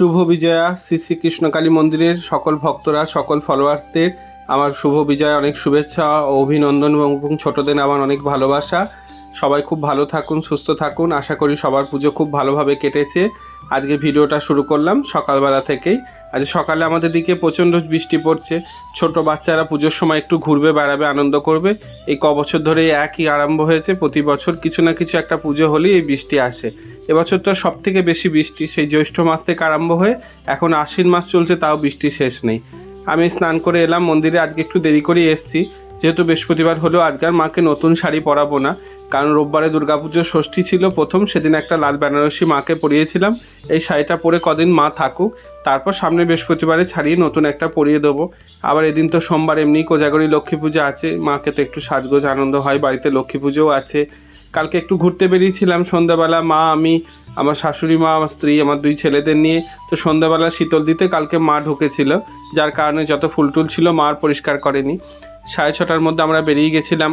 শুভ বিজয়া, শ্রী শ্রীকৃষ্ণকালী মন্দিরের সকল ভক্তরা, সকল ফলোয়ার্সদের আমার শুভ বিজয়, অনেক শুভেচ্ছা ও অভিনন্দন এবং ছোটদের আমার অনেক ভালোবাসা। সবাই খুব ভালো থাকুন, সুস্থ থাকুন। আশা করি সবার পুজো খুব ভালোভাবে কেটেছে। আজকে ভিডিওটা শুরু করলাম সকালবেলা থেকেই। আজ সকালে আমাদের দিকে প্রচণ্ড বৃষ্টি পড়ছে। ছোট বাচ্চারা পুজোর সময় একটু ঘুরবে, বেড়াবে, আনন্দ করবে। এই ক বছর ধরে একই আরম্ভ হয়েছে। প্রতি বছর কিছু না কিছু একটা পুজো হলেই এই বৃষ্টি আসে। এবছর তো সব থেকে বেশি বৃষ্টি। সেই জ্যৈষ্ঠ মাস থেকে আরম্ভ হয়ে এখন আশ্বিন মাস চলছে, তাও বৃষ্টি শেষ নেই। আমি স্নান করে এলাম, মন্দিরে আজকে একটু দেরি করেই এসেছি। যেহেতু বৃহস্পতিবার হলেও আজকাল মাকে নতুন শাড়ি পরাবো না। কারণ রোববারে দুর্গাপুজোর ষষ্ঠী ছিল প্রথম, সেদিন একটা লাল বেনারসি মাকে পরিয়েছিলাম। এই শাড়িটা পরে কদিন মা থাকুক, তারপর সামনে বৃহস্পতিবারে ছাড়িয়ে নতুন একটা পরিয়ে দেবো। আবার এদিন তো সোমবার এমনি কোজাগরি লক্ষ্মী পুজো আছে, মাকে তো একটু সাজগোজ আনন্দ হয়, বাড়িতে লক্ষ্মী পুজোও আছে। কালকে একটু ঘুরতে বেরিয়েছিলাম সন্ধ্যাবেলা, মা, আমি, আমার শাশুড়ি মা, আমার স্ত্রী, আমার দুই ছেলেদের নিয়ে। তো সন্ধ্যাবেলা শীতল দিতে কালকে মা ঢুকেছিল, যার কারণে যত ফুল টুল ছিল মা আর পরিষ্কার করেনি। সাড়ে ছটার মধ্যে আমরা বেরিয়ে গেছিলাম।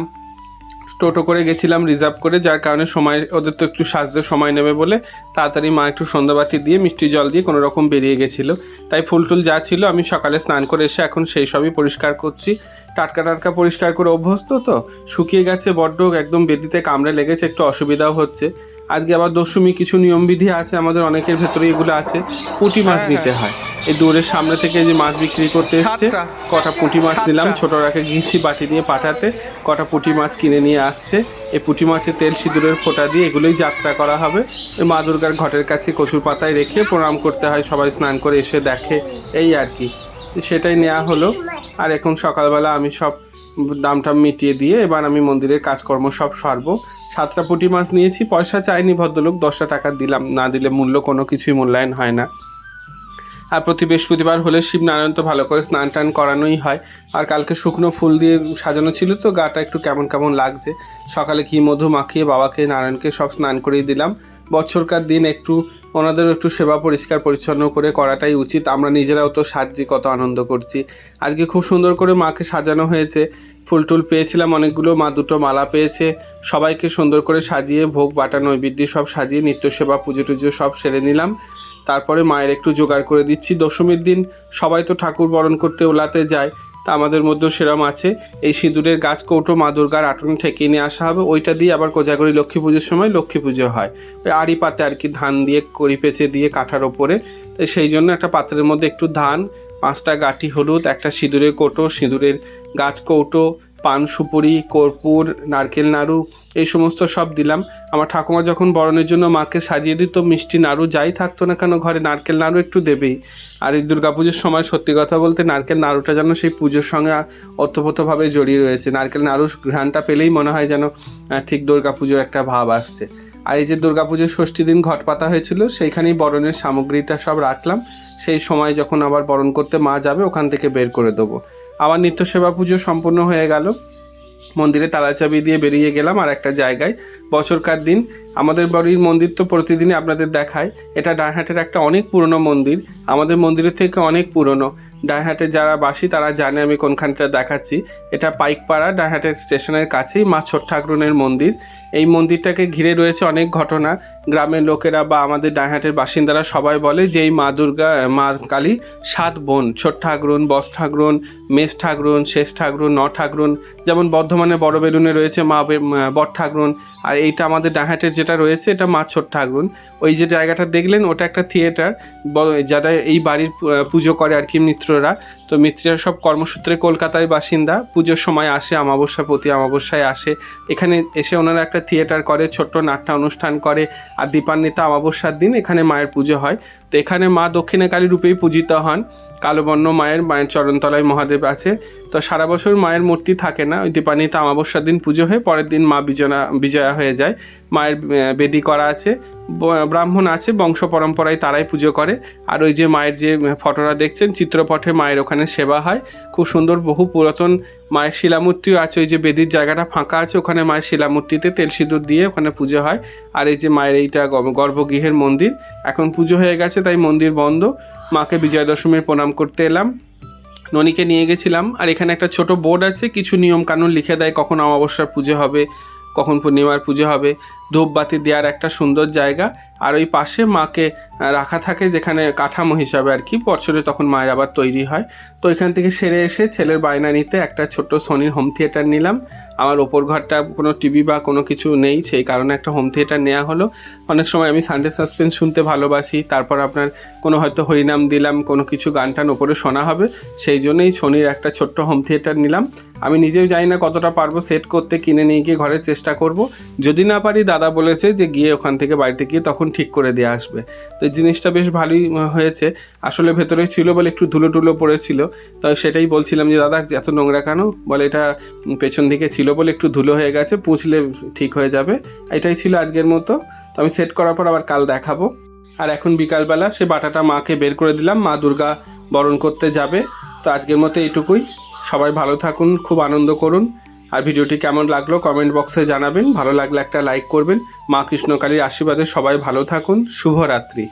টোটো করে গেছিলাম রিজার্ভ করে, যার কারণে সময়, ওদের তো একটু সাজতে সময় নেবে বলে তাড়াতাড়ি মা একটু সন্ধ্যাবাতি দিয়ে মিষ্টি জল দিয়ে কোনো রকম বেরিয়ে গেছিল। তাই ফুল টুল যা ছিল আমি সকালে স্নান করে এসে এখন সেই সবই পরিষ্কার করছি। টাটকা টাটকা পরিষ্কার করে অভ্যস্ত তো? শুকিয়ে গেছে বড্ড, একদম বেদিতে কামড়ে লেগেছে, একটু অসুবিধাও হচ্ছে। আজকে আবার দশমী কিছু নিয়মবিধি আছে আমাদের অনেকের ভেতরে এগুলো আছে। পুঁটি মাছ নিতে হয়। এই দূরের সামনে থেকে যে মাছ বিক্রি করতে এসছে কটা পুঁটি মাছ। দিলাম ছোটরাকে ঘিসি বাটি নিয়ে পাঠাতে কটা পুঁটি মাছ কিনে নিয়ে আসছে। এই পুঁটি মাছের তেল সিঁদুরের ফোঁটা দিয়ে এগুলোই যাত্রা করা হবে। মা দুর্গার ঘটের কাছে কচুর পাতায় রেখে প্রণাম করতে হয় সবাই স্নান করে এসে দেখে এই আর কি। সেটাই নেওয়া হলো। আর এখন সকালবেলা আমি সব দামটা মিটিয়ে দিয়ে এবার আমি মন্দিরের কাজকর্ম সব সারবো। সাতটা পুঁটি মাছ নিয়েছি, পয়সা চাইনি ভদ্রলোক, দশটা টাকা দিলাম। না দিলে মূল্য কোনো কিছুই মূল্যায়ন হয় না। আর প্রতি বৃহস্পতিবার হলে শিবনারায়ণ তো ভালো করে স্নান টান করানোই হয়। আর কালকে শুকনো ফুল দিয়ে সাজানো ছিল তো, গাটা একটু কেমন কেমন লাগছে। সকালে ঘি, মধু মাখিয়ে বাবাকে, নারায়ণকে সব স্নান করিয়ে দিলাম। বছরকার দিন একটু ওনাদেরও একটু সেবা পরিষ্কার পরিচ্ছন্ন করে করাটাই উচিত। আমরা নিজেরাও তো সাজছি, কত আনন্দ করছি। আজকে খুব সুন্দর করে মাকে সাজানো হয়েছে। ফুল টুল পেয়েছিলাম অনেকগুলো, মা দুটো মালা পেয়েছে। সবাইকে সুন্দর করে সাজিয়ে ভোগ, বাটা, নৈবেদ্য সব সাজিয়ে নিত্য সেবা পুজো টুজো সব সেরে নিলাম। তারপরে মায়ের একটু জোগাড় করে দিচ্ছি। দশমীর দিন সবাই তো ঠাকুর বরণ করতে ওলাতে যায়। তা আমাদের মধ্যেও সেরম আছে। এই সিঁদুরের গাছ কৌটো মা দুর্গার আটন ঠেকে নিয়ে আসা হবে। ওইটা দিয়ে আবার কোজাগরি লক্ষ্মী পুজোর সময় লক্ষ্মী পুজো হয়। ওই আড়ি পাতে আর কি ধান দিয়ে, কড়ি পেঁচে দিয়ে কাঠার ওপরে। তো সেই জন্য একটা পাত্রের মধ্যে একটু ধান, পাঁচটা গাঠি হলুদ, একটা সিঁদুরের কৌটো, সিঁদুরের গাছ কৌটো পান, সুপুরি, কর্পূর, নারকেল নাড়ু, এই সমস্ত সব দিলাম। আমার ঠাকুমা যখন বরণের জন্য মাকে সাজিয়ে দিত, মিষ্টি নাড়ু যাই থাকতো না কেন, ঘরে নারকেল নাড়ু একটু দেবেই। আর এই দুর্গাপুজোর সময় সত্যি কথা বলতে নারকেল নাড়ুটা যেন সেই পুজোর সঙ্গে অতপ্রতভাবে জড়িয়ে রয়েছে। নারকেল নাড়ু ঘ্রাণটা পেলেই মনে হয় যেন ঠিক দুর্গাপুজোর একটা ভাব আসছে। আর এই যে দুর্গাপুজোর ষষ্ঠী দিন ঘট পাতা হয়েছিল, সেইখানেই বরণের সামগ্রীটা সব রাখলাম। সেই সময় যখন আবার বরণ করতে মা যাবে, ওখান থেকে বের করে দেবো। আমার নিত্য সেবা পুজো সম্পূর্ণ হয়ে গেল। মন্দিরে তালা চাবি দিয়ে বেরিয়ে গেলাম আর একটা জায়গায়। বছরকার দিন আমাদের বাড়ির মন্দির তো প্রতিদিনই আপনাদের দেখায়। এটা ডানহাটের একটা অনেক পুরনো মন্দির। আমাদের মন্দিরের থেকে অনেক পুরনো। ডানহাটে যারা বাসি, তারা জানে আমি কোনখানটা দেখাচ্ছি। এটা পাইকপাড়া, ডানহাটের স্টেশনের কাছেই মা ছোট ঠাকুরনের মন্দির। এই মন্দিরটাকে ঘিরে রয়েছে অনেক ঘটনা। গ্রামের লোকেরা বা আমাদের ডানহাটের বাসিন্দারা সবাই বলে যে এই মা দুর্গা মা কালী সাত বোন, ছোট ঠাকুরন বস ঠাকুরন, মেষ ঠাকুরন শেষ ঠাকুরন ন ঠাকুরন, যেমন বর্ধমানে বড় বেলুনে রয়েছে মা বট ঠাকুরন, আর এইটা আমাদের ডাহাটের যেটা রয়েছে এটা মা ছোট ঠাকুরন। ওই যে জায়গাটা দেখলেন ওটা একটা থিয়েটার যারা এই বাড়ির পুজো করে আর কি মিত্ররা। তো মিত্ররা সব কর্মসূত্রে কলকাতায় বাসিন্দা, পুজোর সময় আসে অমাবস্যা প্রতি অমাবস্যায় আসে। এখানে এসে ওনারা একটা থিয়েটার করে, ছোট্ট নাট্য অনুষ্ঠান করে। আর দীপান্বিতা অমাবস্যার দিন এখানে মায়ের পুজো হয়। তো এখানে মা দক্ষিণে কালী রূপেই পূজিত হন। কালোবর্ণ মায়ের মায়ের চরণতলায় মহাদেব আছে। তো সারা বছর মায়ের মূর্তি থাকে না, ওই দীপান্বিতা অমাবস্যার দিন পুজো হয়ে পরের দিন মা বিজয়া বিজয়া হয়ে যায়। মায়ের বেদি করা আছে ব্রাহ্মণ আছে, বংশ পরম্পরায় তারাই পুজো করে। আর ওই যে মায়ের যে ফটোটা দেখছেন, চিত্রপটে মায়ের ওখানে সেবা হয়। খুব সুন্দর, বহু পুরাতন মায়ের শিলামূর্তিও আছে। ওই যে বেদির জায়গাটা ফাঁকা আছে, ওখানে মায়ের শিলামূর্তিতে তেল সিঁদুর দিয়ে ওখানে পুজো হয়। আর এই যে মায়ের এইটা গর্ভগৃহের মন্দির, এখন পুজো হয়ে গেছে, তাই মন্দির বন্ধ। মাকে বিজয়া দশমীর প্রণাম করতে এলাম। ননীকে নিয়ে গেছিলাম। আর এখানে একটা ছোট বোর্ড আছে, কিছু নিয়ম কানুন লিখে দেয় কখন অমাবস্যার পুজো হবে, কখন পূর্ণিমার পুজো হবে। ধূপবাতি দেওয়ার একটা সুন্দর জায়গা। আর ওই পাশে মাকে রাখা থাকে যেখানে কাঠামো হিসাবে আর কি, বছরে তখন মায়ের আবার তৈরি হয়। তো এখান থেকে সেরে এসে ছেলের বায়না নিতে একটা ছোট্ট সোনির হোম থিয়েটার নিলাম। আমার ওপর ঘরটা কোনো টিভি বা কোনো কিছু নেই, সেই কারণে একটা হোম থিয়েটার নেওয়া হলো। অনেক সময় আমি সানডে সাসপেন্স শুনতে ভালোবাসি, তারপর আপনার কোনো হয়তো হরিনাম দিলাম, কোনো কিছু গান টান ওপরে শোনা হবে, সেই জন্যই সোনির একটা ছোট্ট হোম থিয়েটার নিলাম। আমি নিজেও জানি না কতটা পারব সেট করতে, কিনে নিয়ে গিয়ে ঘরে চেষ্টা করব। যদি না পারি বলেছে যে গিয়ে ওখান থেকে বাড়িতে গিয়ে তখন ঠিক করে দিয়ে আসবে। তো জিনিসটা বেশ ভালোই হয়েছে। আসলে ভেতরে ছিল বলে একটু ধুলো টুলো পড়েছিল। তো সেটাই বলছিলাম যে, দাদা, এত নোংরা কেন? বলে, এটা পেছন দিকে ছিল বলে একটু ধুলো হয়ে গেছে পুছলে ঠিক হয়ে যাবে। এটাই ছিল আজকের মতো। তো আমি সেট করার পর আবার কাল দেখাবো। আর এখন বিকালবেলা সে বাটাটা মাকে বের করে দিলাম, মা দুর্গা বরণ করতে যাবে। তো আজকের মতো এইটুকুই। সবাই ভালো থাকুন, খুব আনন্দ করুন। আর ভিডিওটি কেমন লাগল কমেন্ট বক্সে জানাবেন। ভালো লাগলে একটা লাইক করবেন। মা কৃষ্ণকালীর আশীর্বাদে সবাই ভালো থাকুন। শুভরাত্রি।